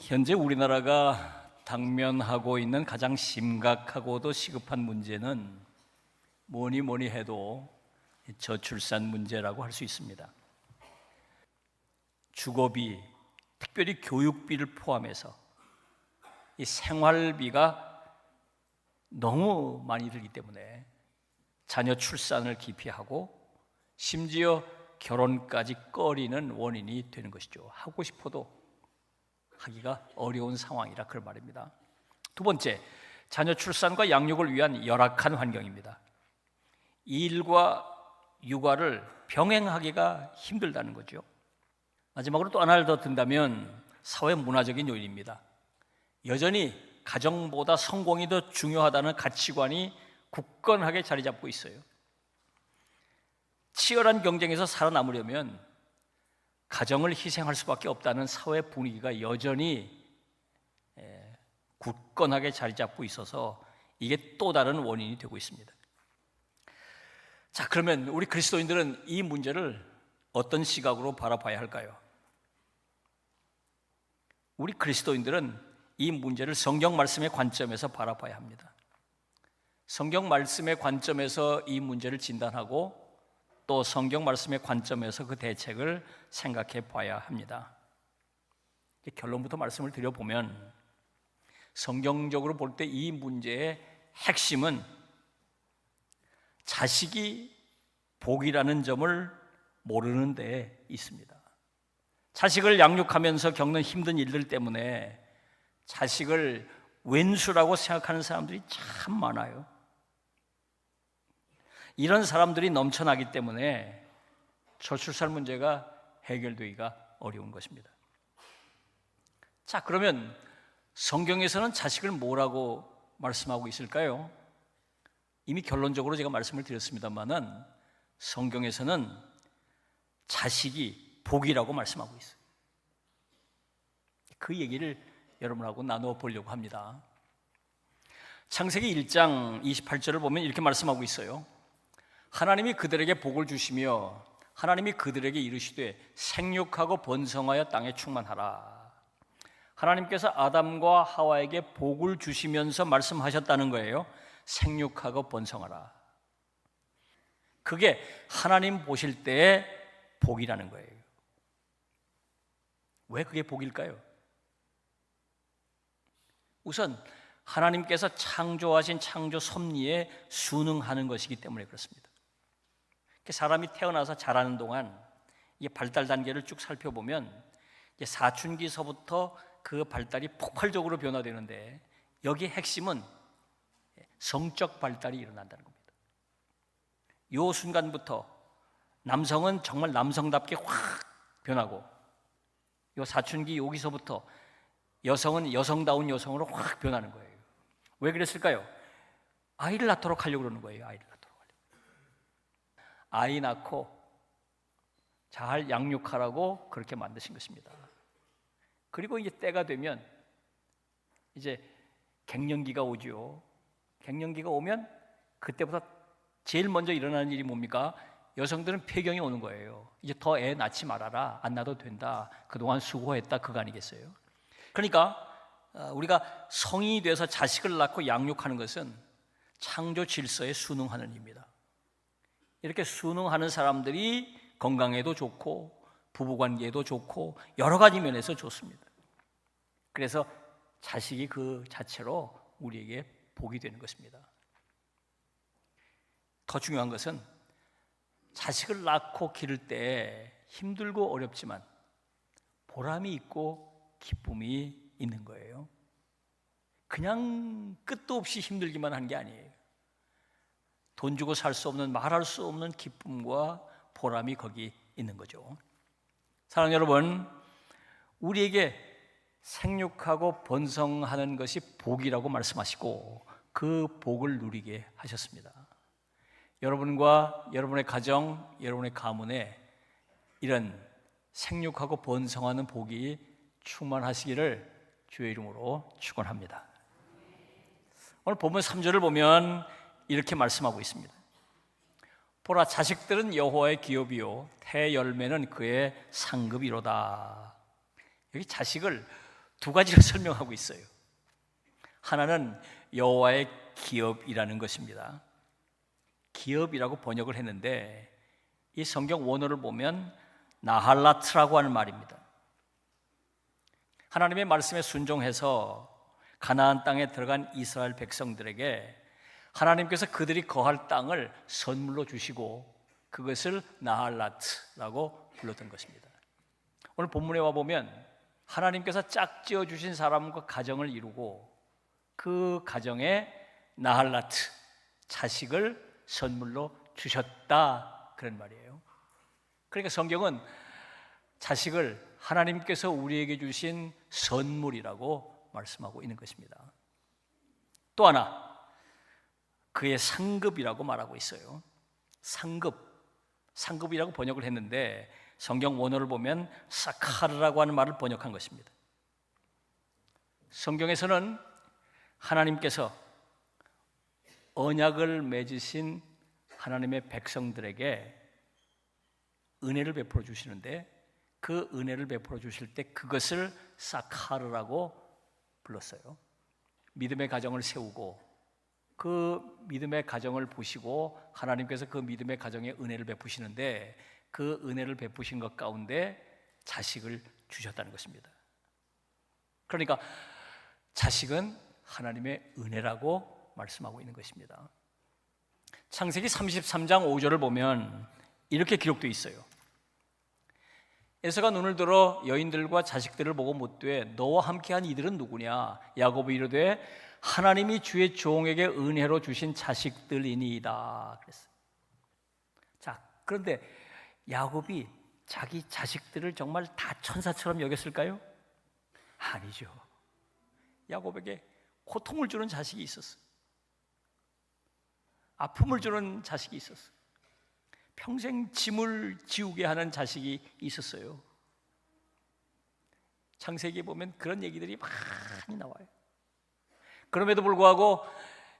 현재 우리나라가 당면하고 있는 가장 심각하고도 시급한 문제는 뭐니 뭐니 해도 저출산 문제라고 할 수 있습니다. 주거비, 특별히 교육비를 포함해서 이 생활비가 너무 많이 들기 때문에 자녀 출산을 기피하고 심지어 결혼까지 꺼리는 원인이 되는 것이죠. 하고 싶어도 하기가 어려운 상황이라 그런 말입니다. 두 번째, 자녀 출산과 양육을 위한 열악한 환경입니다. 일과 육아를 병행하기가 힘들다는 거죠. 마지막으로 또 하나를 더 든다면 사회 문화적인 요인입니다. 여전히 가정보다 성공이 더 중요하다는 가치관이 굳건하게 자리 잡고 있어요. 치열한 경쟁에서 살아남으려면 가정을 희생할 수밖에 없다는 사회 분위기가 여전히 에, 굳건하게 자리 잡고 있어서 이게 또 다른 원인이 되고 있습니다. 자, 그러면 우리 그리스도인들은 이 문제를 어떤 시각으로 바라봐야 할까요? 우리 그리스도인들은 이 문제를 성경 말씀의 관점에서 바라봐야 합니다. 성경 말씀의 관점에서 이 문제를 진단하고 또 성경 말씀의 관점에서 그 대책을 생각해 봐야 합니다. 결론부터 말씀을 드려보면 성경적으로 볼 때 이 문제의 핵심은 자식이 복이라는 점을 모르는 데 있습니다. 자식을 양육하면서 겪는 힘든 일들 때문에 자식을 왼수라고 생각하는 사람들이 참 많아요. 이런 사람들이 넘쳐나기 때문에 저출산 문제가 해결되기가 어려운 것입니다. 자, 그러면 성경에서는 자식을 뭐라고 말씀하고 있을까요? 이미 결론적으로 제가 말씀을 드렸습니다만은 성경에서는 자식이 복이라고 말씀하고 있어요. 그 얘기를 여러분하고 나누어 보려고 합니다. 창세기 1장 28절을 보면 이렇게 말씀하고 있어요. 하나님이 그들에게 복을 주시며 하나님이 그들에게 이르시되 생육하고 번성하여 땅에 충만하라. 하나님께서 아담과 하와에게 복을 주시면서 말씀하셨다는 거예요. 생육하고 번성하라. 그게 하나님 보실 때의 복이라는 거예요. 왜 그게 복일까요? 우선 하나님께서 창조하신 창조 섭리에 순응하는 것이기 때문에 그렇습니다. 사람이 태어나서 자라는 동안 이 발달 단계를 쭉 살펴보면 사춘기서부터 그 발달이 폭발적으로 변화되는데 여기 핵심은 성적 발달이 일어난다는 겁니다. 요 순간부터 남성은 정말 남성답게 확 변하고 요 사춘기 여기서부터 여성은 여성다운 여성으로 확 변하는 거예요. 왜 그랬을까요? 아이를 낳도록 하려고 그러는 거예요. 아이를. 아이 낳고 잘 양육하라고 그렇게 만드신 것입니다. 그리고 이제 때가 되면 이제 갱년기가 오죠. 갱년기가 오면 그때부터 제일 먼저 일어나는 일이 뭡니까? 여성들은 폐경이 오는 거예요. 이제 더 애 낳지 말아라. 안 낳아도 된다. 그동안 수고했다. 그거 아니겠어요? 그러니까 어, 우리가 성인이 돼서 자식을 낳고 양육하는 것은 창조 질서에 순응하는 일입니다. 이렇게 순응하는 사람들이 건강에도 좋고 부부관계에도 좋고 여러 가지 면에서 좋습니다. 그래서 자식이 그 자체로 우리에게 복이 되는 것입니다. 더 중요한 것은 자식을 낳고 기를 때 힘들고 어렵지만 보람이 있고 기쁨이 있는 거예요. 그냥 끝도 없이 힘들기만 한 게 아니에요. 돈 주고 살 수 없는 말할 수 없는 기쁨과 보람이 거기 있는 거죠. 사랑하는 여러분, 우리에게 생육하고 번성하는 것이 복이라고 말씀하시고 그 복을 누리게 하셨습니다. 여러분과 여러분의 가정, 여러분의 가문에 이런 생육하고 번성하는 복이 충만하시기를 주의 이름으로 축원합니다. 오늘 본문 3절을 보면 이렇게 말씀하고 있습니다. 보라 자식들은 여호와의 기업이요 태 열매는 그의 상급이로다. 여기 자식을 두 가지로 설명하고 있어요. 하나는 여호와의 기업이라는 것입니다. 기업이라고 번역을 했는데 이 성경 원어를 보면 나할라트라고 하는 말입니다. 하나님의 말씀에 순종해서 가나안 땅에 들어간 이스라엘 백성들에게 하나님께서 그들이 거할 땅을 선물로 주시고 그것을 나할라트라고 불렀던 것입니다. 오늘 본문에 와 보면 하나님께서 짝지어 주신 사람과 가정을 이루고 그 가정에 나할라트 자식을 선물로 주셨다 그런 말이에요. 그러니까 성경은 자식을 하나님께서 우리에게 주신 선물이라고 말씀하고 있는 것입니다. 또 하나 그의 상급이라고 말하고 있어요. 상급, 상급이라고 번역을 했는데 성경 원어를 보면 사카르라고 하는 말을 번역한 것입니다. 성경에서는 하나님께서 언약을 맺으신 하나님의 백성들에게 은혜를 베풀어 주시는데 그 은혜를 베풀어 주실 때 그것을 사카르라고 불렀어요. 믿음의 가정을 세우고 그 믿음의 가정을 보시고 하나님께서 그 믿음의 가정에 은혜를 베푸시는데 그 은혜를 베푸신 것 가운데 자식을 주셨다는 것입니다. 그러니까 자식은 하나님의 은혜라고 말씀하고 있는 것입니다. 창세기 33장 5절을 보면 이렇게 기록되어 있어요. 에서가 눈을 들어 여인들과 자식들을 보고 묻되 너와 함께한 이들은 누구냐? 야곱이 이르되 하나님이 주의 종에게 은혜로 주신 자식들이니이다. 그랬어요. 자, 그런데 야곱이 자기 자식들을 정말 다 천사처럼 여겼을까요? 아니죠. 야곱에게 고통을 주는 자식이 있었어. 아픔을 주는 자식이 있었어. 평생 짐을 지우게 하는 자식이 있었어요. 창세기에 보면 그런 얘기들이 많이 나와요. 그럼에도 불구하고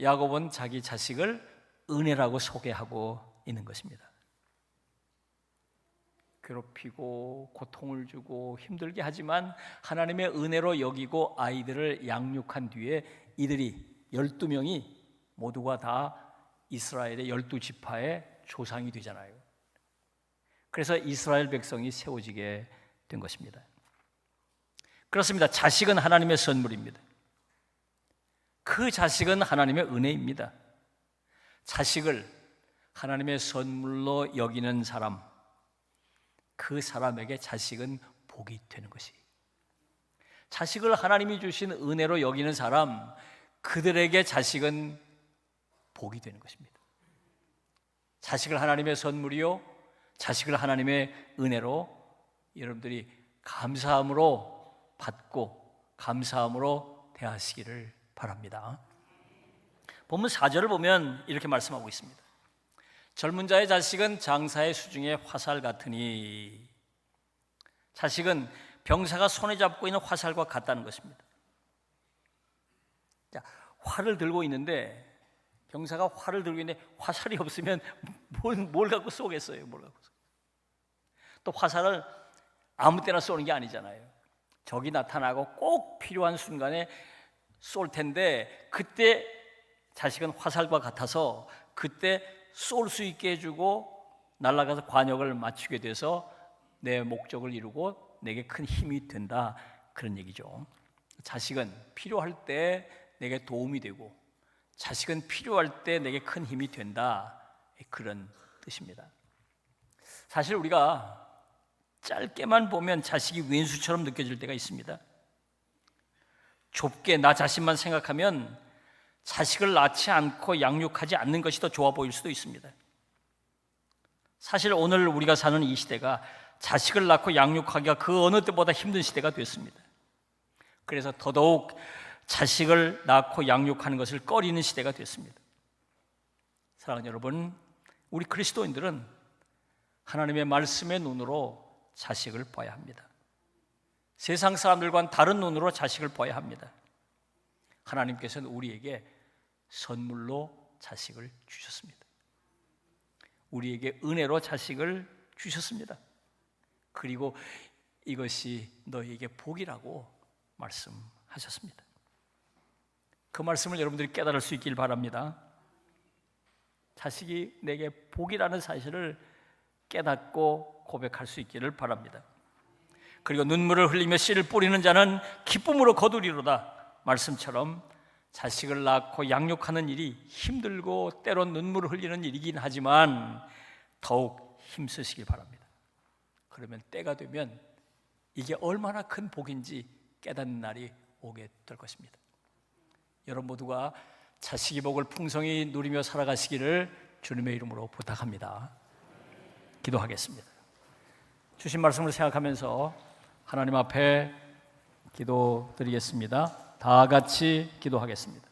야곱은 자기 자식을 은혜라고 소개하고 있는 것입니다. 괴롭히고 고통을 주고 힘들게 하지만 하나님의 은혜로 여기고 아이들을 양육한 뒤에 이들이 12명이 모두가 다 이스라엘의 열두 지파의 조상이 되잖아요. 그래서 이스라엘 백성이 세워지게 된 것입니다. 그렇습니다. 자식은 하나님의 선물입니다. 그 자식은 하나님의 은혜입니다. 자식을 하나님의 선물로 여기는 사람, 그 사람에게 자식은 복이 되는 것이. 자식을 하나님이 주신 은혜로 여기는 사람, 그들에게 자식은 복이 되는 것입니다. 자식을 하나님의 선물이요, 자식을 하나님의 은혜로 여러분들이 감사함으로 받고 감사함으로 대하시기를 바랍니다. 본문 4절을 보면 이렇게 말씀하고 있습니다. 젊은 자의 자식은 장사의 수중에 화살 같으니 자식은 병사가 손에 잡고 있는 화살과 같다는 것입니다. 자, 활을 들고 있는데 병사가 활을 들고 있는데 화살이 없으면 뭘, 뭘 갖고 쏘겠어요? 뭘 갖고 쏘. 또 화살을 아무 때나 쏘는 게 아니잖아요. 적이 나타나고 꼭 필요한 순간에 쏠 텐데 그때 자식은 화살과 같아서 그때 쏠 수 있게 해주고 날아가서 관역을 맞추게 돼서 내 목적을 이루고 내게 큰 힘이 된다 그런 얘기죠. 자식은 필요할 때 내게 도움이 되고 자식은 필요할 때 내게 큰 힘이 된다 그런 뜻입니다. 사실 우리가 짧게만 보면 자식이 왼수처럼 느껴질 때가 있습니다. 좁게 나 자신만 생각하면 자식을 낳지 않고 양육하지 않는 것이 더 좋아 보일 수도 있습니다. 사실 오늘 우리가 사는 이 시대가 자식을 낳고 양육하기가 그 어느 때보다 힘든 시대가 됐습니다. 그래서 더더욱 자식을 낳고 양육하는 것을 꺼리는 시대가 됐습니다. 사랑하는 여러분, 우리 그리스도인들은 하나님의 말씀의 눈으로 자식을 봐야 합니다. 세상 사람들과는 다른 눈으로 자식을 봐야 합니다. 하나님께서는 우리에게 선물로 자식을 주셨습니다. 우리에게 은혜로 자식을 주셨습니다. 그리고 이것이 너희에게 복이라고 말씀하셨습니다. 그 말씀을 여러분들이 깨달을 수 있길 바랍니다. 자식이 내게 복이라는 사실을 깨닫고 고백할 수 있기를 바랍니다. 그리고 눈물을 흘리며 씨를 뿌리는 자는 기쁨으로 거두리로다. 말씀처럼 자식을 낳고 양육하는 일이 힘들고 때론 눈물을 흘리는 일이긴 하지만 더욱 힘쓰시길 바랍니다. 그러면 때가 되면 이게 얼마나 큰 복인지 깨닫는 날이 오게 될 것입니다. 여러분 모두가 자식이 복을 풍성히 누리며 살아가시기를 주님의 이름으로 부탁합니다. 기도하겠습니다. 주신 말씀을 생각하면서 하나님 앞에 기도드리겠습니다. 다 같이 기도하겠습니다.